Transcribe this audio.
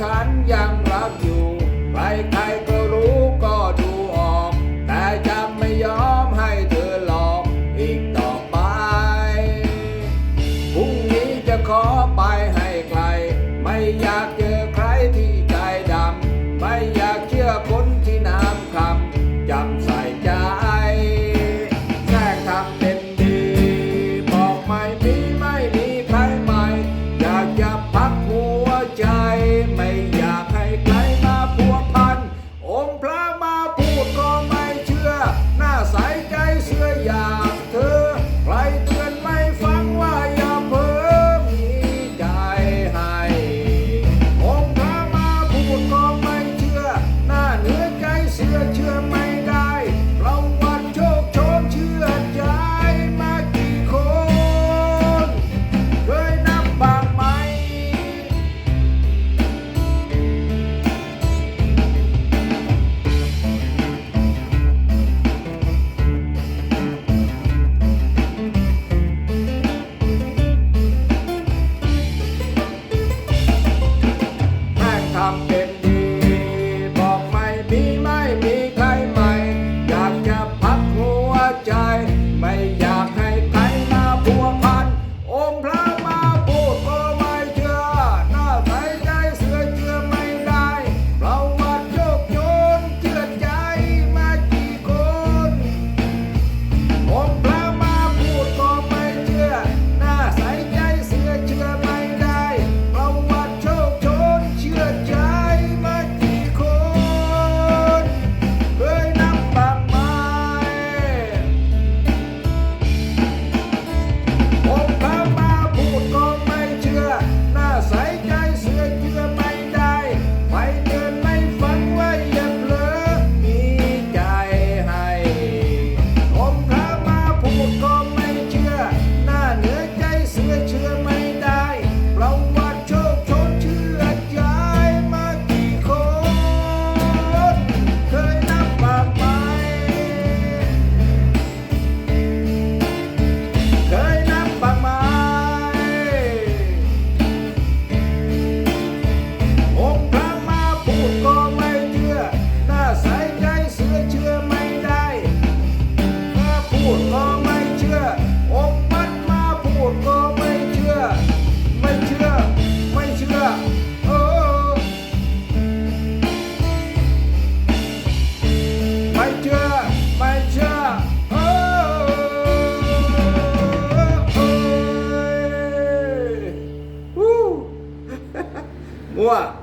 ฉันยังรักอยู่ ใครใครก็รู้ก็ดูออก แต่จะไม่ยอมให้เธอหลอกอีกต่อไป พรุ่งนี้จะขอไปให้ใคร ไม่อยากจะ Boa!